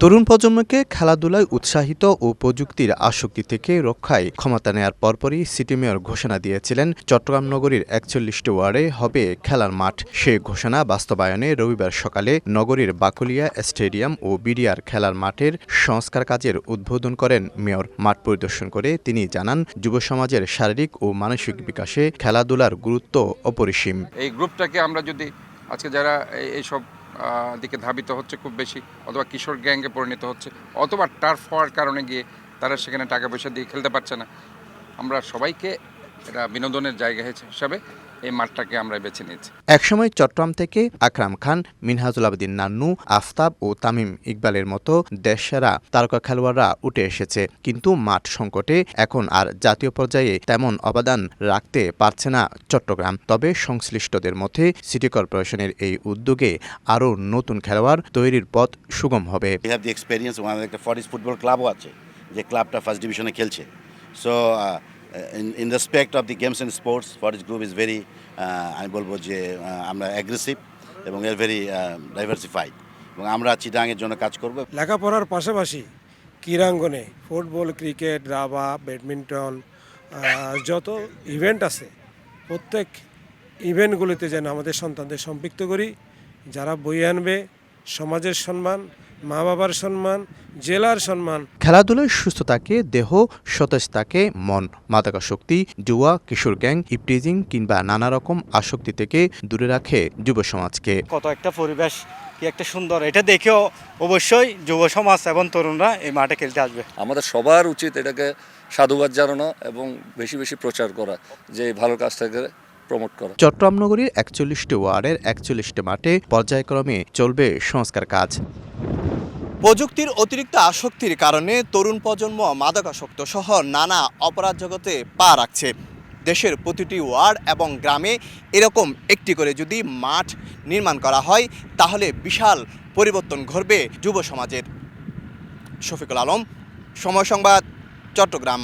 তরুণ প্রজন্মকে খেলাধুলায় উৎসাহিত ও প্রযুক্তির আসক্তি থেকে রক্ষায় ক্ষমতা নেয়ার পরপরই সিটি মেয়র ঘোষণা দিয়েছিলেন, চট্টগ্রাম নগরীর একচল্লিশটি ওয়ার্ডে হবে খেলার মাঠ। সে ঘোষণা বাস্তবায়নে রবিবার সকালে নগরীর বাকুলিয়া স্টেডিয়াম ও বিডিআর খেলার মাঠের সংস্কার কাজের উদ্বোধন করেন মেয়র। মাঠ পরিদর্শন করে তিনি জানান, যুব সমাজের শারীরিক ও মানসিক বিকাশে খেলাধুলার গুরুত্ব অপরিসীম। এই গ্রুপটাকে আমরা যদি আজকে যারা এই- এইসব দিকে ধাবিত হচ্ছে খুব বেশি, অথবা কিশোর গ্যাংয়ে পরিণত হচ্ছে, অথবা টার্ফ হওয়ার কারণে গিয়ে তারা সেখানে টাকা পয়সা দিয়ে খেলতে পারছে না। আমরা সবাইকে এটা বিনোদনের জায়গা হিসেবে এই মাঠটাকে আমরা বেছে নিয়েছি। একসময় চট্টগ্রাম থেকে আকরাম খান মিনহাজুল আবেদিন নান্নু আফতাব ও তামিম ইকবালের মতো দেশসেরা তারকা খেলোয়াড়রা উঠে এসেছে। কিন্তু মাঠ সংকটে এখন আর জাতীয় পর্যায়ে তেমন অবদান রাখতে পারছে না চট্টগ্রাম। তবে সংশ্লিষ্টদের মধ্যে সিটি কর্পোরেশনের এই উদ্যোগে আরও নতুন খেলোয়াড় তৈরির পথ সুগম হবে। এক্সপিরিয়েন্স আমাদের একটা ফরেস্ট ফুটবল ক্লাবও আছে যে ক্লাবটা ফার্স্ট ডিভিশনে খেলছে। So in in respect of the games and sports forest group is very আমি বলব যে আহ, আমরা অ্যাগ্রেসিভ এবং এর ভেরি ডাইভার্সিফাইড এবং আমরা চিটাংয়ের জন্য কাজ করব। লেখাপড়ার পাশাপাশি ক্রীড়াঙ্গনে ফুটবল ক্রিকেট দাবা ব্যাডমিন্টন যত ইভেন্ট আছে প্রত্যেক ইভেন্টগুলিতে যেন আমাদের সন্তানদের সম্পৃক্ত করি। যারা বই আনবে সমাজের সম্মান মা বাবার সম্মান জেলার সম্মান। খেলাধুলায় সুস্থতাকে দেহ সতেজ থাকে মন মাদকাসক্তি জুয়া কিশোর গ্যাং ইপটিজিং কিংবা নানা রকম আসক্তি থেকে দূরে রাখে যুব সমাজকে। কত একটা পরিবেশ কি একটা সুন্দর। এটা দেখেও অবশ্যই যুব সমাজ এবং তরুণরা এই মাঠে খেলতে আসবে। আমাদের সবার উচিত এটাকে সাধুবাদ জানানো এবং বেশি বেশি প্রচার করা যে ভালো কাজটাকে প্রমোট করা। চট্টগ্রাম নগরীর একচল্লিশটি ওয়ার্ডের একচল্লিশটি মাঠে পর্যায়ক্রমে চলবে সংস্কার কাজ। প্রযুক্তির অতিরিক্ত আসক্তির কারণে তরুণ প্রজন্ম মাদকাসক্ত সহ নানা অপরাধ জগতে পা রাখছে। দেশের প্রতিটি ওয়ার্ড এবং গ্রামে এরকম একটি করে যদি মাঠ নির্মাণ করা হয়, তাহলে বিশাল পরিবর্তন ঘটবে যুব সমাজের। শফিকুল আলম, সময় সংবাদ, চট্টগ্রাম।